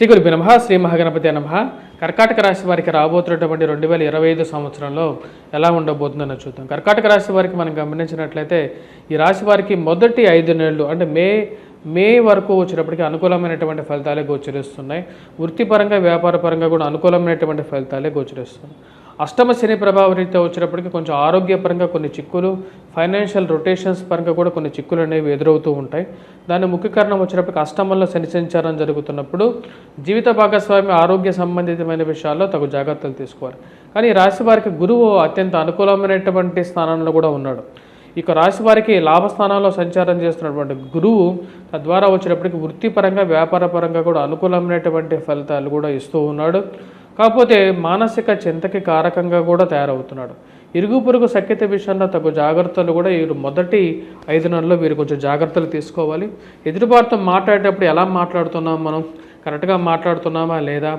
శ్రీ గురు నమ శ్రీ మహాగణపతి నమ. కర్కాటక రాశి వారికి రాబోతున్నటువంటి రెండు వేల ఇరవై ఐదు సంవత్సరంలో ఎలా ఉండబోతుందని చూద్దాం. కర్కాటక రాశి వారికి మనం గమనించినట్లయితే ఈ రాశి వారికి మొదటి ఐదు నెలలు అంటే మే మే వరకు వచ్చినప్పటికీ అనుకూలమైనటువంటి ఫలితాలే గోచరిస్తున్నాయి. వృత్తిపరంగా వ్యాపారపరంగా కూడా అనుకూలమైనటువంటి ఫలితాలే గోచరిస్తున్నాయి. అష్టమ శని ప్రభావం రీత్యా వచ్చినప్పటికీ కొంచెం ఆరోగ్యపరంగా కొన్ని చిక్కులు ఫైనాన్షియల్ రొటేషన్స్ పరంగా కూడా కొన్ని చిక్కులు అనేవి ఎదురవుతూ ఉంటాయి. దాని ముఖ్య కారణం వచ్చినప్పటికీ అష్టమంలో శని సంచారం జరుగుతున్నప్పుడు జీవిత భాగస్వామి ఆరోగ్య సంబంధితమైన విషయాల్లో తగు జాగ్రత్తలు తీసుకోవాలి. కానీ రాశి వారికి గురువు అత్యంత అనుకూలమైనటువంటి స్థానంలో కూడా ఉన్నాడు. ఇక రాశి వారికి లాభస్థానంలో సంచారం చేస్తున్నటువంటి గురువు తద్వారా వచ్చినప్పటికీ వృత్తిపరంగా వ్యాపారపరంగా కూడా అనుకూలమైనటువంటి ఫలితాలు కూడా ఇస్తూ ఉన్నాడు. కాకపోతే మానసిక చింతకి కారకంగా కూడా తయారవుతున్నాడు. ఇరుగు పొరుగు సఖ్యత విషయంలో తగు జాగ్రత్తలు కూడా వీరు మొదటి ఐదు నెలల్లో వీరు కొంచెం జాగ్రత్తలు తీసుకోవాలి. ఎదురుబాటుతో మాట్లాడేటప్పుడు ఎలా మాట్లాడుతున్నాం మనం? కరెక్ట్గా మాట్లాడుతున్నామా లేదా?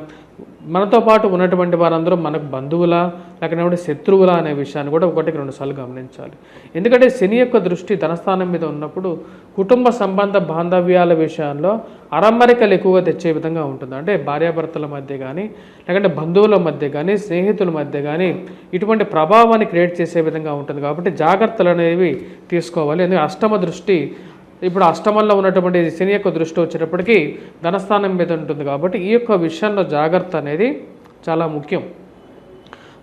మనతో పాటు ఉన్నటువంటి వారందరూ మనకు బంధువులా లేకపోతే శత్రువులా అనే విషయాన్ని కూడా ఒకటికి రెండు సార్లు గమనించాలి. ఎందుకంటే శని యొక్క దృష్టి ధనస్థానం మీద ఉన్నప్పుడు కుటుంబ సంబంధ బాంధవ్యాల విషయాల్లో అరమరికలు ఎక్కువగా తెచ్చే విధంగా ఉంటుంది. అంటే భార్యాభర్తల మధ్య కానీ లేకంటే బంధువుల మధ్య కానీ స్నేహితుల మధ్య కానీ ఇటువంటి ప్రభావాన్ని క్రియేట్ చేసే విధంగా ఉంటుంది. కాబట్టి జాగ్రత్తలు అనేవి తీసుకోవాలి. ఎందుకంటే అష్టమ దృష్టి ఇప్పుడు అష్టమంలో ఉన్నటువంటి శని యొక్క దృష్టి వచ్చేటప్పటికీ ధనస్థానం మీద ఉంటుంది కాబట్టి ఈ యొక్క విషయంలో జాగ్రత్త అనేది చాలా ముఖ్యం.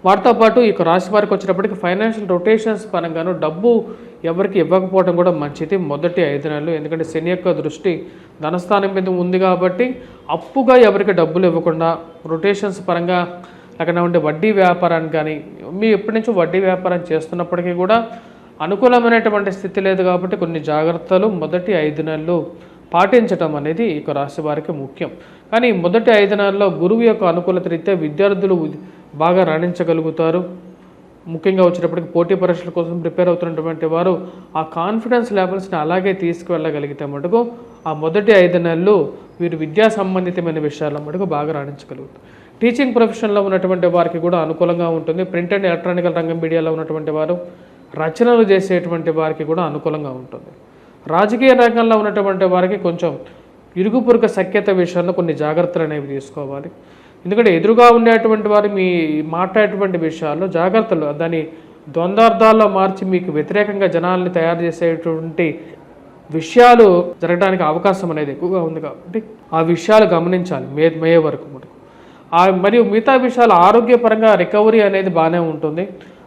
వాటితో పాటు ఈ యొక్క రాశి వారికి వచ్చేటప్పటికి ఫైనాన్షియల్ రొటేషన్స్ పరంగాను డబ్బు ఎవరికి ఇవ్వకపోవడం కూడా మంచిది మొదటి ఐదు నెలలు. ఎందుకంటే శని యొక్క దృష్టి ధనస్థానం మీద ఉంది కాబట్టి అప్పుగా ఎవరికి డబ్బులు ఇవ్వకుండా రొటేషన్స్ పరంగా లేకపోతే ఉండే వడ్డీ వ్యాపారాన్ని కానీ మీ ఎప్పటి నుంచో వడ్డీ వ్యాపారం చేస్తున్నప్పటికీ కూడా అనుకూలమైనటువంటి స్థితి లేదు కాబట్టి కొన్ని జాగ్రత్తలు మొదటి ఐదు నెలలు పాటించటం అనేది ఈ రాశి వారికి ముఖ్యం. కానీ మొదటి ఐదు నెలల్లో గురువు యొక్క అనుకూలత రీత్యా విద్యార్థులు బాగా రాణించగలుగుతారు. ముఖ్యంగా వచ్చేటప్పటికి పోటీ పరీక్షల కోసం ప్రిపేర్ అవుతున్నటువంటి వారు ఆ కాన్ఫిడెన్స్ లెవెల్స్ని అలాగే తీసుకువెళ్ళగలిగితే మటుకు ఆ మొదటి ఐదు నెలలు వీరు విద్యా సంబంధితమైన విషయాల మటుకు బాగా రాణించగలుగుతారు. టీచింగ్ ప్రొఫెషన్లో ఉన్నటువంటి వారికి కూడా అనుకూలంగా ఉంటుంది. ప్రింట్ అండ్ ఎలక్ట్రానికల్ రంగం మీడియాలో ఉన్నటువంటి వారు రచనలు చేసేటువంటి వారికి కూడా అనుకూలంగా ఉంటుంది. రాజకీయ రంగంలో ఉన్నటువంటి వారికి కొంచెం ఇరుగు సఖ్యత విషయంలో కొన్ని జాగ్రత్తలు అనేవి తీసుకోవాలి. ఎందుకంటే ఎదురుగా ఉండేటువంటి వారు మీ మాట్లాడేటువంటి విషయాల్లో జాగ్రత్తలు దాని ద్వంద్వార్థాల్లో మార్చి మీకు వ్యతిరేకంగా జనాల్ని తయారు చేసేటువంటి విషయాలు జరగడానికి అవకాశం అనేది ఎక్కువగా ఉంది కాబట్టి ఆ విషయాలు గమనించాలి మే మే వరకు. మనకు మరియు మిగతా విషయాలు ఆరోగ్యపరంగా రికవరీ అనేది బాగానే ఉంటుంది.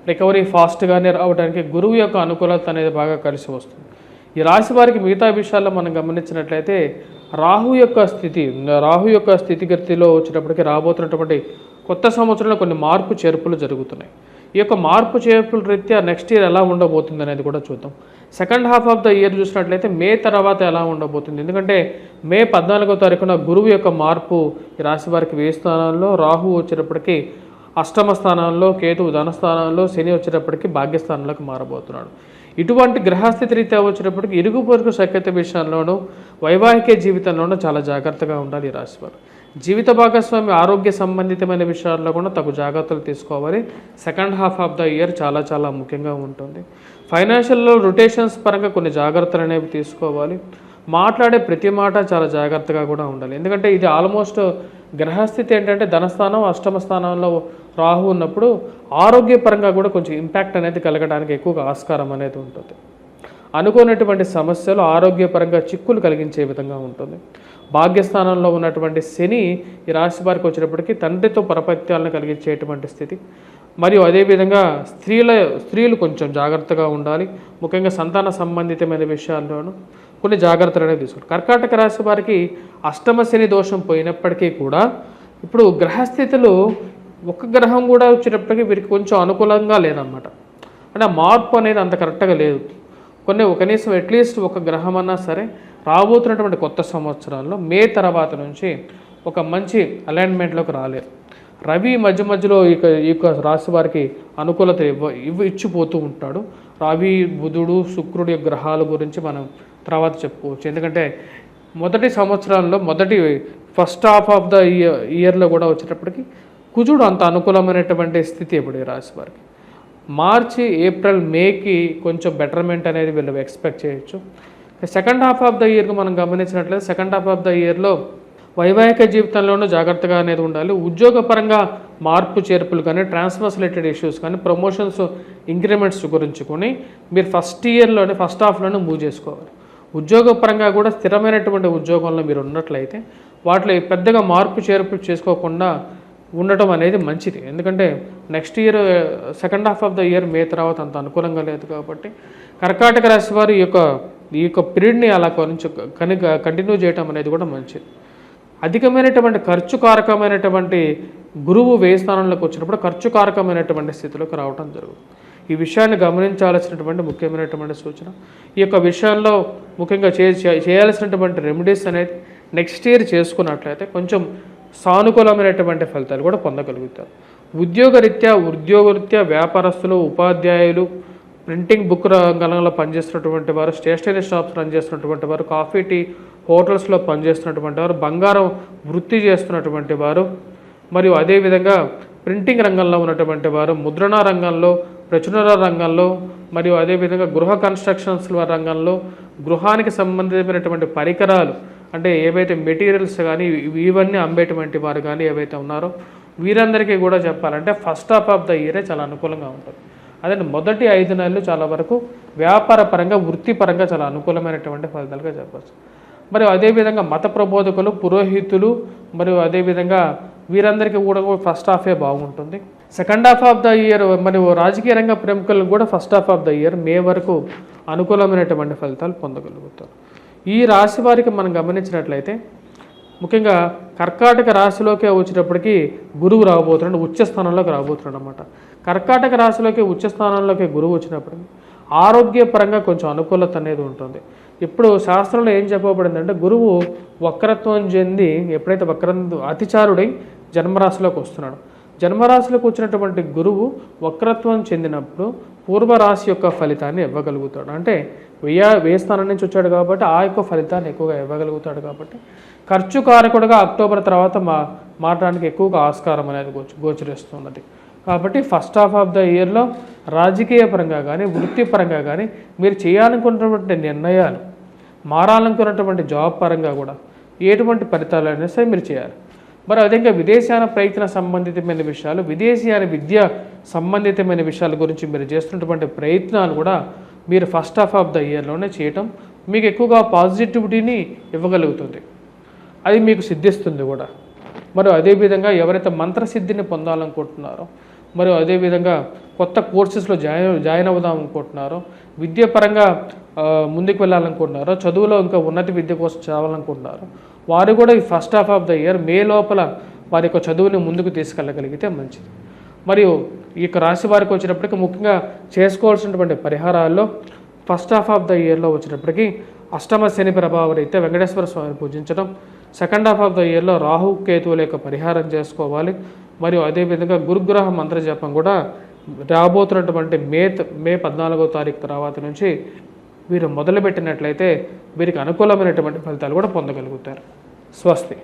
రికవరీ ఫాస్ట్గానే రావడానికి గురువు యొక్క అనుకూలత అనేది బాగా కలిసి వస్తుంది. ఈ రాశి వారికి మిగతా విషయాల్లో మనం గమనించినట్లయితే రాహు యొక్క స్థితి రాహు యొక్క స్థితిగతిలో వచ్చినప్పటికీ రాబోతున్నటువంటి కొత్త సంవత్సరంలో కొన్ని మార్పు చేర్పులు జరుగుతున్నాయి. ఈ యొక్క మార్పు చేర్పుల రీత్యా నెక్స్ట్ ఇయర్ ఎలా ఉండబోతుంది అనేది కూడా చూద్దాం. Second half of the year చూసినట్లయితే మే తర్వాత ఎలా ఉండబోతుంది? ఎందుకంటే మే పద్నాలుగో తారీఖున గురువు యొక్క మార్పు ఈ రాశి వారికి వేయి స్థానాల్లో రాహు వచ్చేటప్పటికీ అష్టమ స్థానంలో కేతువు ధనస్థానంలో శని వచ్చేటప్పటికి భాగ్యస్థానంలోకి మారబోతున్నాడు. ఇటువంటి గ్రహస్థితి రీత్యా వచ్చేటప్పటికి ఇరుగు పొరుగు సఖ్యత విషయంలోనూ వైవాహిక జీవితంలోనూ చాలా జాగ్రత్తగా ఉండాలి ఈ రాశివారు. జీవిత భాగస్వామి ఆరోగ్య సంబంధితమైన విషయాల్లో కూడా తగు జాగ్రత్తలు తీసుకోవాలి. Second half of the year చాలా చాలా ముఖ్యంగా ఉంటుంది. ఫైనాన్షియల్లో రొటేషన్స్ పరంగా కొన్ని జాగ్రత్తలు అనేవి తీసుకోవాలి. మాట్లాడే ప్రతి మాట చాలా జాగ్రత్తగా కూడా ఉండాలి. ఎందుకంటే ఇది ఆల్మోస్ట్ గ్రహస్థితి ఏంటంటే ధనస్థానం అష్టమ స్థానంలో రాహు ఉన్నప్పుడు ఆరోగ్యపరంగా కూడా కొంచెం ఇంపాక్ట్ అనేది కలగడానికి ఎక్కువగా ఆస్కారం అనేది ఉంటుంది. అనుకోనటువంటి సమస్యలు ఆరోగ్యపరంగా చిక్కులు కలిగించే విధంగా ఉంటుంది. భాగ్యస్థానంలో ఉన్నటువంటి శని ఈ రాశి వారికి వచ్చినప్పటికీ తండ్రితో పరపత్యాలను కలిగించేటువంటి స్థితి. మరియు అదేవిధంగా స్త్రీల స్త్రీలు కొంచెం జాగ్రత్తగా ఉండాలి. ముఖ్యంగా సంతాన సంబంధితమైన విషయాల్లోనూ కొన్ని జాగ్రత్తలు అనేవి తీసుకోవాలి కర్కాటక రాశి వారికి అష్టమ శని దోషం పోయినప్పటికీ కూడా ఇప్పుడు గ్రహస్థితులు ఒక గ్రహం కూడా వచ్చినప్పటికీ వీరికి కొంచెం అనుకూలంగా లేదన్నమాట. అంటే మార్పు అనేది అంత కరెక్ట్గా లేదు. కొన్ని కనీసం అట్లీస్ట్ ఒక గ్రహం అన్నా సరే రాబోతున్నటువంటి కొత్త సంవత్సరాల్లో మే తర్వాత నుంచి ఒక మంచి అలైన్మెంట్లోకి రాలేరు రవి మధ్య మధ్యలో ఇక ఈ యొక్క రాశి వారికి అనుకూలత ఇవ్వ ఇవ్వ ఇచ్చిపోతూ ఉంటాడు. రవి బుధుడు శుక్రుడి యొక్క గ్రహాల గురించి మనం తర్వాత చెప్పుకోవచ్చు. ఎందుకంటే మొదటి సంవత్సరంలో మొదటి first half of the year ఇయర్లో కూడా వచ్చేటప్పటికి కుజుడు అంత అనుకూలమైనటువంటి స్థితి ఇప్పుడు ఈ రాశి వారికి. మార్చి ఏప్రిల్ మేకి కొంచెం బెటర్మెంట్ అనేది వీళ్ళు ఎక్స్పెక్ట్ చేయొచ్చు. సెకండ్ హాఫ్ ఆఫ్ ద ఇయర్కి మనం గమనించినట్లయితే సెకండ్ హాఫ్ ఆఫ్ ద ఇయర్లో వైవాహిక జీవితంలోనూ జాగ్రత్తగా అనేది ఉండాలి. ఉద్యోగపరంగా మార్పు చేర్పులు కానీ ట్రాన్స్ఫర్స్ రిలేటెడ్ ఇష్యూస్ కానీ ప్రమోషన్స్ ఇంక్రిమెంట్స్ గురించి కొని మీరు ఫస్ట్ ఇయర్లోనే ఫస్ట్ హాఫ్లోనే మూవ్ చేసుకోవాలి. ఉద్యోగపరంగా కూడా స్థిరమైనటువంటి ఉద్యోగంలో మీరు ఉన్నట్లయితే వాటిలో పెద్దగా మార్పు చేర్పు చేసుకోకుండా ఉండటం అనేది మంచిది. ఎందుకంటే next year second half of the year May తర్వాత అంత అనుకూలంగా లేదు కాబట్టి కర్కాటక రాశి వారి ఈ యొక్క ఈ యొక్క పీరియడ్ని అలా కొంచెం కనుక కంటిన్యూ చేయటం అనేది కూడా మంచిది. అధికమైనటువంటి ఖర్చు కారకమైనటువంటి గురువు వ్యయ స్థానంలోకి వచ్చినప్పుడు ఖర్చు కారకమైనటువంటి స్థితిలోకి రావడం జరుగుతుంది. ఈ విషయాన్ని గమనించాల్సినటువంటి ముఖ్యమైనటువంటి సూచన. ఈ యొక్క విషయాల్లో ముఖ్యంగా చే చేయాల్సినటువంటి రెమెడీస్ అనేది నెక్స్ట్ ఇయర్ చేసుకున్నట్లయితే కొంచెం సానుకూలమైనటువంటి ఫలితాలు కూడా పొందగలుగుతారు. ఉద్యోగరీత్యా ఉద్యోగరీత్యా వ్యాపారస్తులు ఉపాధ్యాయులు ప్రింటింగ్ బుక్ రంగంలో పనిచేస్తున్నటువంటి వారు స్టేషనరీ షాప్స్ రన్ చేస్తున్నటువంటి వారు కాఫీ టీ హోటల్స్లో పనిచేస్తున్నటువంటి వారు బంగారం వృత్తి చేస్తున్నటువంటి వారు మరియు అదేవిధంగా ప్రింటింగ్ రంగంలో ఉన్నటువంటి వారు ముద్రణ రంగంలో ప్రచురణ రంగంలో మరియు అదేవిధంగా గృహ కన్స్ట్రక్షన్స్ రంగంలో గృహానికి సంబంధించినటువంటి పరికరాలు అంటే ఏవైతే మెటీరియల్స్ కానీ ఇవన్నీ అమ్మేటువంటి వారు కానీ ఏవైతే ఉన్నారో వీరందరికీ కూడా చెప్పాలంటే ఫస్ట్ హాఫ్ ఆఫ్ ద ఇయరే చాలా అనుకూలంగా ఉంటుంది. అదే మొదటి ఐదు నెలలు చాలా వరకు వ్యాపార పరంగా వృత్తిపరంగా చాలా అనుకూలమైనటువంటి ఫలితాలుగా చెప్పచ్చు. మరియు అదేవిధంగా మత ప్రబోధకులు పురోహితులు మరియు అదేవిధంగా వీరందరికీ కూడా ఫస్ట్ హాఫే బాగుంటుంది. Second half of the year మరి రాజకీయ రంగ ప్రముఖులకు కూడా first half of the year May వరకు అనుకూలమైనటువంటి ఫలితాలు పొందగలుగుతారు. ఈ రాశి వారికి మనం గమనించినట్లయితే ముఖ్యంగా కర్కాటక రాశిలోకి వచ్చేటప్పటికి గురువు రాబోతున్నాడు ఉచ్చస్థానంలోకి రాబోతున్నాడు అనమాట కర్కాటక రాశిలోకి ఉచ్చస్థానంలోకి గురువు వచ్చినప్పటికి ఆరోగ్యపరంగా కొంచెం అనుకూలత అనేది ఉంటుంది. ఇప్పుడు శాస్త్రంలో ఏం చెప్పబడిందంటే గురువు వక్రత్వం చెంది ఎప్పుడైతే వక్ర అతిచారుడై జన్మరాశిలోకి వస్తున్నాడు జన్మరాశిలోకి వచ్చినటువంటి గురువు వక్రత్వం చెందినప్పుడు పూర్వరాశి యొక్క ఫలితాన్ని ఇవ్వగలుగుతాడు. అంటే వ్యయ వ్యయ స్థానం నుంచి వచ్చాడు కాబట్టి ఆ యొక్క ఫలితాన్ని ఎక్కువగా ఇవ్వగలుగుతాడు కాబట్టి ఖర్చు కారకుడుగా అక్టోబర్ తర్వాత మా మారడానికి ఎక్కువగా ఆస్కారం అనేది గోచ గోచరిస్తున్నది. కాబట్టి ఫస్ట్ హాఫ్ ఆఫ్ ద ఇయర్లో రాజకీయ పరంగా కానీ వృత్తిపరంగా కానీ మీరు చేయాలనుకున్నటువంటి నిర్ణయాలు మారాలనుకున్నటువంటి జాబ్ పరంగా కూడా ఎటువంటి ఫలితాలు అయినా సరే మీరు చేయాలి. మరి అదేవిధంగా విదేశాన ప్రయత్న సంబంధితమైన విషయాలు విదేశీయాన విద్య సంబంధితమైన విషయాల గురించి మీరు చేస్తున్నటువంటి ప్రయత్నాలు కూడా మీరు ఫస్ట్ హాఫ్ ఆఫ్ ద ఇయర్లోనే చేయటం మీకు ఎక్కువగా పాజిటివిటీని ఇవ్వగలుగుతుంది. అది మీకు సిద్ధిస్తుంది కూడా. మరి అదేవిధంగా ఎవరైతే మంత్రసిద్ధిని పొందాలనుకుంటున్నారో మరియు అదేవిధంగా కొత్త కోర్సెస్లో జాయిన్ జాయిన్ అవుదాం అనుకుంటున్నారో విద్యాపరంగా ముందుకు వెళ్ళాలనుకుంటున్నారో చదువులో ఇంకా ఉన్నత విద్య కోసం చదవాలనుకుంటున్నారో వారు కూడా ఈ first half of the year May లోపల వారి యొక్క చదువుని ముందుకు తీసుకెళ్ళగలిగితే మంచిది. మరియు ఈ యొక్క రాశి వారికి వచ్చినప్పటికీ ముఖ్యంగా చేసుకోవాల్సినటువంటి పరిహారాల్లో ఫస్ట్ హాఫ్ ఆఫ్ ద ఇయర్లో వచ్చినప్పటికీ అష్టమ శని ప్రభావం అయితే వెంకటేశ్వర స్వామిని పూజించడం సెకండ్ హాఫ్ ఆఫ్ ద ఇయర్లో రాహు కేతువుల యొక్క పరిహారం చేసుకోవాలి మరియు అదేవిధంగా గురుగ్రహ మంత్రజపం కూడా రాబోతున్నటువంటి మే త- మే పద్నాలుగో తారీఖు తర్వాత నుంచి వీరు మొదలుపెట్టినట్లయితే వీరికి అనుకూలమైనటువంటి ఫలితాలు కూడా పొందగలుగుతారు. స్వస్తి.